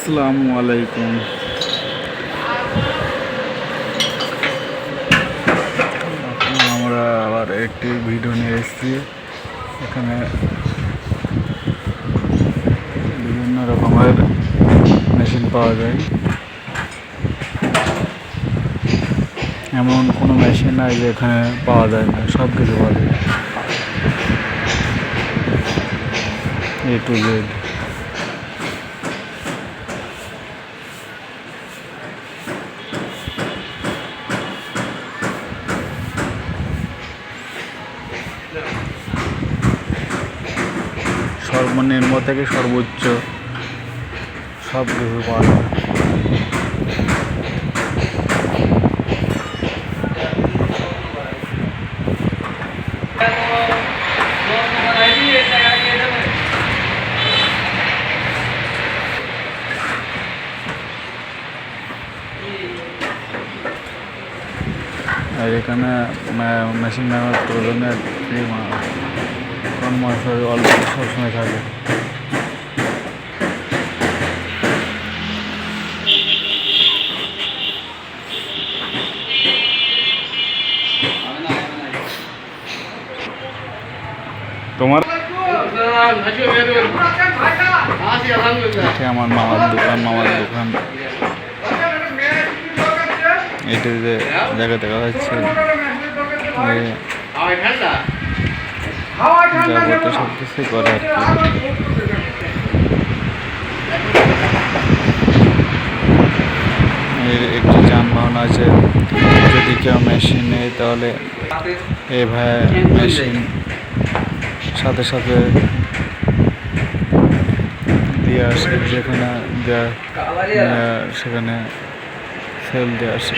আসসালামু আলাইকুম। আমরা আবার একটি ভিডিও নিয়ে এসেছি। এখানে বিভিন্ন রকমের মেশিন পাওয়া যায়। এমন কোনো মেশিন নাই যে এখানে পাওয়া যায় না সব কিছু পাওয়া যায়। এ টু জেড সর্বনিম্ন থেকে সর্বোচ্চ সব কিছু পাওয়া আর এখানে মেশিন মেরামত করার জন্য একটি মা- কর্মচারী অল্প সবসময় থাকে। তোমার আমার মামার দোকান মামার দোকান। এটা যে জায়গা দেখা যাচ্ছে যাবতীয় সব কিছুই করে আর কি। একটি যানবাহন আছে। যদি কেউ মেশিন নেই তাহলে এই ভাই মেশিন। সাথে সাথে দিয়ে আসে যেখানে দেয়া- সেখানে সেল দিয়ে আসে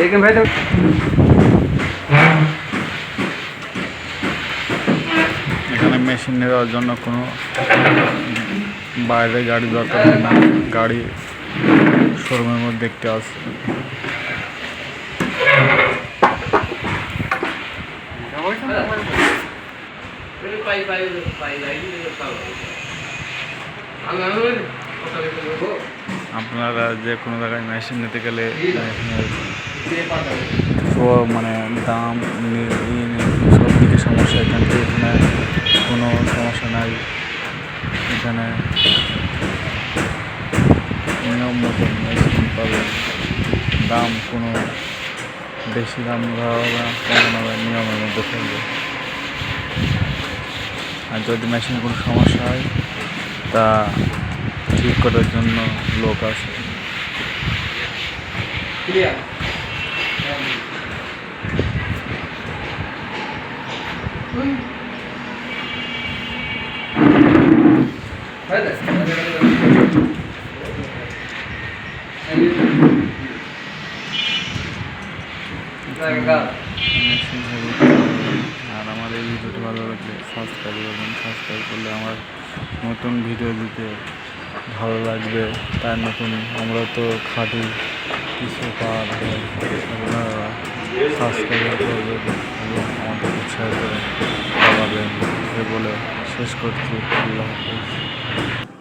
ভাই এখানে মেশিন নেওয়ার জন্য কোনো বাইরে গাড়ি দরকার হয় না। গাড়ি শোরুমের মধ্যে একটি আছে। আপনারা যে কোনো জায়গায় মেশিন নিতে গেলে সব মানে দাম সব দিকে সমস্যা এখান থেকে, এখানে কোনো সমস্যা নাই। এখানে নিয়ম মতো মেশিন পাবেন। দাম কোনো বেশি দাম ধরা হবে নিয়মের মধ্যে থাকবে। আর যদি মেশিনে কোনো সমস্যা হয়, তা ঠিক করার জন্য লোক আছে আর আমার এই ভিডিওটি ভালো লাগলে সাবস্ক্রাইব করবেন সাবস্ক্রাইব করলে আমার নতুন ভিডিও দিতে ভালো লাগবে। তার নতুন, আমরা তো খাটি কিছু হয় আপনারা সাবস্ক্রাইব করবেন এবং আমাদের এ বলে শেষ করছি। আল্লাহ হাফিজ।